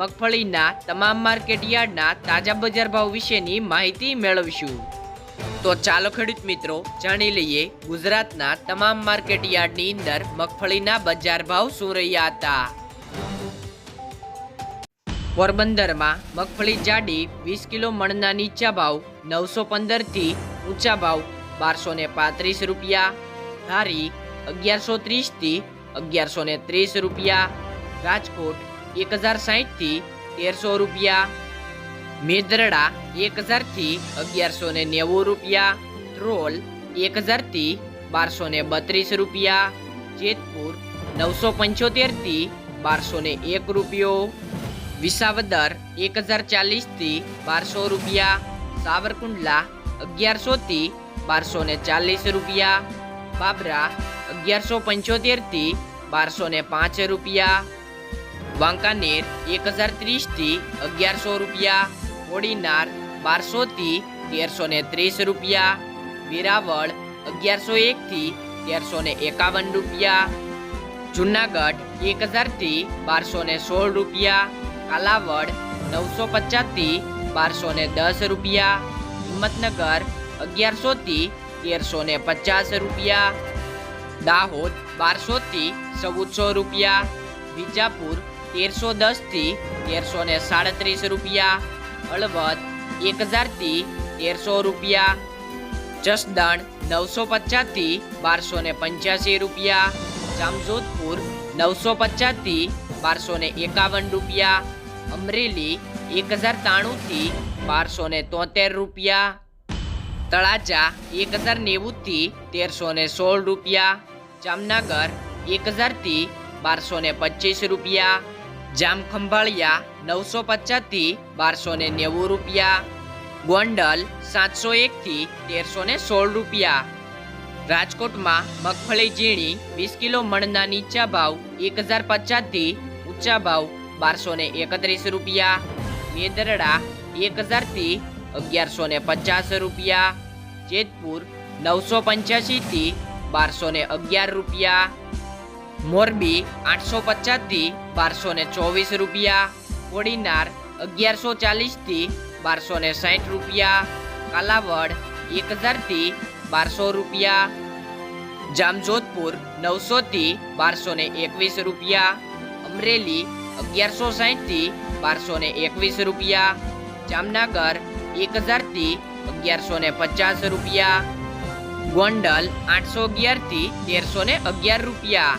મગફળીના તમામ માર્કેટ યાર્ડના તાજા બજાર ભાવ વિશેની માહિતી મેળવીશું. તો ચાલો ખેડૂત મિત્રો, જાણી લઈએ ગુજરાતના તમામ માર્કેટ યાર્ડની અંદર મગફળીના બજાર ભાવ શું રહ્યા હતા. પોરબંદરમાં મગફળી જાડી વીસ કિલો મણના નીચા ભાવ નવસો પંદરથી ઊંચા ભાવ બારસો ને પાંત્રીસ રૂપિયા ધારી અગિયારસો ત્રીસથી અગિયારસો ને ત્રીસ રૂપિયા, રાજકોટ એક હજાર સાહીઠથી તેરસો રૂપિયા. મેદરડા એક હજારથી અગિયારસો ને નેવું રૂપિયા. ટ્રોલ એક હજારથી બારસો ને બત્રીસ રૂપિયા. જેતપુર નવસો પંચોતેરથી બારસો ને એક રૂપિયો. વિસાવદર એક હજાર ચાલીસથી બારસો રૂપિયા. સાવરકુંડલા અગિયારસોથી બારસો ને ચાલીસ રૂપિયા. બાબરા અગિયારસો પંચોતેરથી બારસો ને પાંચ રૂપિયા. વાંકાનેર એક હજાર ત્રીસથી અગિયારસો રૂપિયા, કોડીનાર બારસોથી તેરસો ને ત્રીસ રૂપિયા, વેરાવળ અગિયારસો એકથી તેરસો ને એકાવન રૂપિયા, જુનાગઢ એક હજારથી બારસો ને સોળ રૂપિયા, કાલાવડ નવસો પચાસથી બારસો ને દસ રૂપિયા, હિંમતનગર અગિયારસોથી તેરસો ને પચાસ રૂપિયા, દાહોદ બારસોથી ચૌદસો રૂપિયા, વિજાપુર તેરસો દસથી તેરસો ને સાડત્રીસ રૂપિયા, હળવદ એક હજારથી તેરસો રૂપિયા, જસદણ નવસો પચાસથી બારસો ને પંચ્યાસી રૂપિયા, જામજોધપુર નવસો પચાસથી બારસો ને એકાવન રૂપિયા, અમરેલી એક હજાર ત્રાણુંથી બારસો ને તોતેર રૂપિયા, તળાજા એક હજાર નેવુંથી તેરસો ને સોળ રૂપિયા, જામનગર એક હજારથી બારસો ને પચીસ રૂપિયા જામખંભાળિયા નવસો પચાસથી બારસો ને નેવું રૂપિયા. ગોંડલ સાતસો એકથી તેરસો ને સોળ રૂપિયા. રાજકોટમાં મગફળી ઝીણી, વીસ કિલો મણના નીચા ભાવ એક હજાર પચાસથી ઊંચા ભાવ બારસો ને એકત્રીસ રૂપિયા. મેદરડા એક હજારથી અગિયારસો ને પચાસ રૂપિયા. જેતપુર નવસો પંચ્યાસીથી બારસો ને અગિયાર રૂપિયા. મોરબી આઠસો પચાસથી બારસો ને ચોવીસ રૂપિયા, કોડીનાર અગિયારસો ચાલીસથી બારસો ને સાઠ રૂપિયા, કાલાવડ એક હજારથી બારસો રૂપિયા, જામજોધપુર નવસોથી બારસો ને એકવીસ રૂપિયા, અમરેલી અગિયારસો સાઠથી બારસો ને એકવીસ રૂપિયા, જામનગર એક હજારથી અગિયારસો ને પચાસ રૂપિયા, ગોંડલ આઠસો અગિયારથી તેરસો ને અગિયાર રૂપિયા